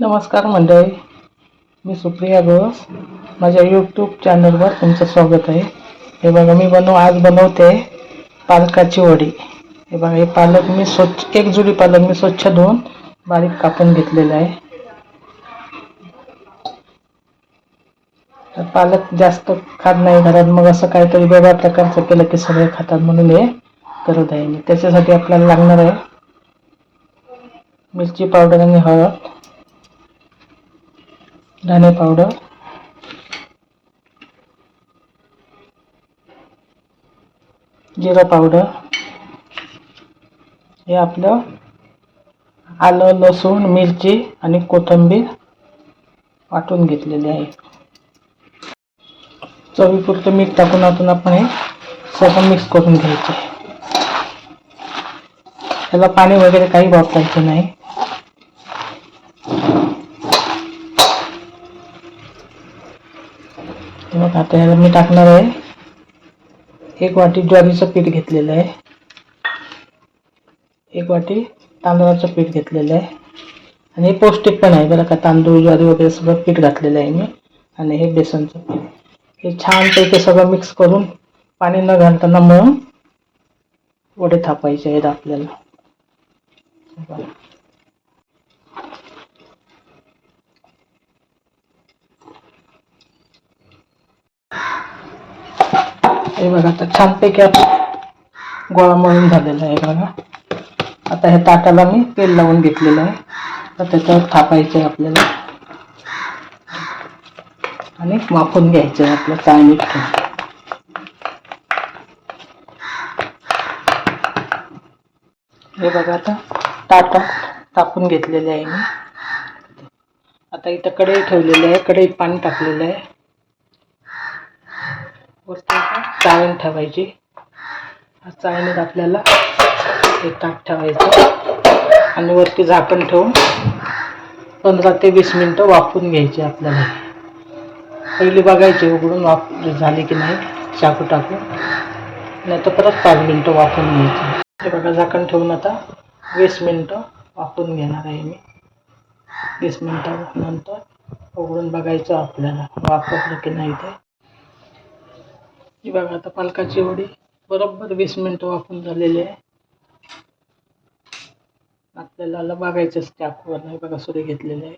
नमस्कार मंडळी. मी सुप्रिया घोष. माझ्या यूट्यूब चॅनलवर तुमचं स्वागत आहे. हे बघा मी बनव आज बनवते पालकाची वडी. हे बघा हे पालक मी स्वच्छ एक जुडी पालक मी स्वच्छ धुवून बारीक कापून घेतलेलं आहे. पालक जास्त खात नाही घरात मग असं काहीतरी वेगळ्या प्रकारचं केलं की सगळे खातात म्हणून हे करत आहे मी. त्याच्यासाठी आपल्याला लागणार आहे मिरची पावडर आणि हळद. धने पावडर. जिरा पावडर. हे आपलं आलं लसूण मिरची आणि कोथिंबीर वाटून घेतलेले आहे. चवीपुरतं मीठ टाकून आतून आपण हे सगळं मिक्स करून घ्यायचे. त्याला पाणी वगैरे काही वापरायचं नाही. मग आता याला मी टाकणार आहे. एक वाटी ज्वारीचं पीठ घेतलेलं आहे. एक वाटी तांदळाचं पीठ घेतलेलं आहे. आणि हे पौष्टिक पण आहे बरं का? तांदूळ ज्वारी वगैरे सगळं पीठ घातलेलं आहे मी. आणि हे बेसनचं पीठ. हे छानपैकी सगळं मिक्स करून पाणी न घालताना मळून वडे थापायचे आहेत आपल्याला. हे बघा आता छानपैकी आपण गोळा मळून झालेला आहे बघा. आता ह्या ताटाला मी तेल लावून घेतलेलं आहे. तर त्याच्यावर थापायचं आहे आपल्याला. आणि वाफून घ्यायचं आहे आपलं चाळणीत ठेवून. हे बघा आता ताटा टाकून घेतलेले आहे मी. आता इथं कढई ठेवलेली आहे कढईत पाणी टाकलेलं आहे. वरती चाळण ठेवायची. हा चाळणीत आपल्याला हे ताक ठेवायचं. आणि वरती झाकण ठेवून पंधरा ते वीस मिनटं वाफून घ्यायची आपल्याला. पहिली बघायची उघडून वाफ झाली की नाही चाकू टाकून. नाही तर परत पाच मिनटं वाफून घ्यायची. हे बघा झाकण ठेवून आता वीस मिनटं वाफून घेणार आहे मी. वीस मिनटानंतर उघडून बघायचं आपल्याला वापरलं की नाही ते. ही बघा आता पालकाची वडी बरोबर वीस मिनटं वाफून झालेली आहे. आपल्याला बघायचंच चाकूवर नाही बघा सुरे घेतलेले आहे.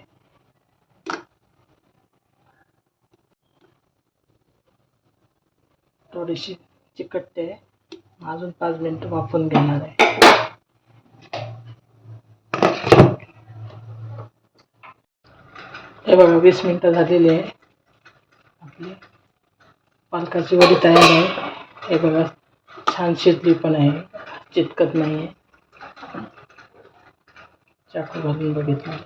थोडीशी चिकटते आहे. अजून पाच मिनटं वाफून घेणार आहे. हे बघा वीस मिनटं झालेली आहे. आपली पालकाची वडी तयार आहे. हे बघा छान शिजली पण आहे. चिटकत नाही आहे चाकू घालून बघितलं.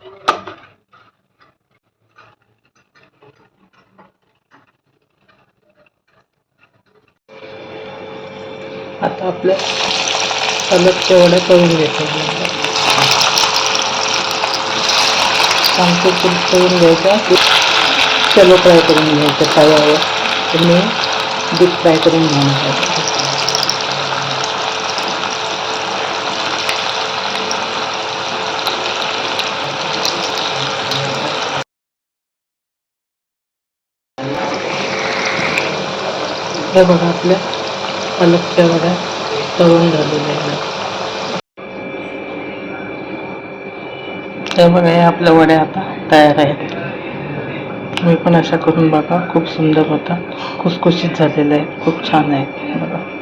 आता आपल्या पालकच्या वड्या करून घेतो सांगतो तूप करून घ्यायचं शॅलो फ्राय करून घ्यायचं. तव्यावर तुम्ही डीप फ्राय करून घेणार आहे हे बघा आपल्या पालकच्या वड्या तळून झालेल्या आहेत हे बघा हे आपल्या वड्या आता तयार आहेत. तुम्ही पण अशा करून बघा खूप सुंदर होता. खुसखुशीत झालेलं आहे खूप छान आहे. बघा.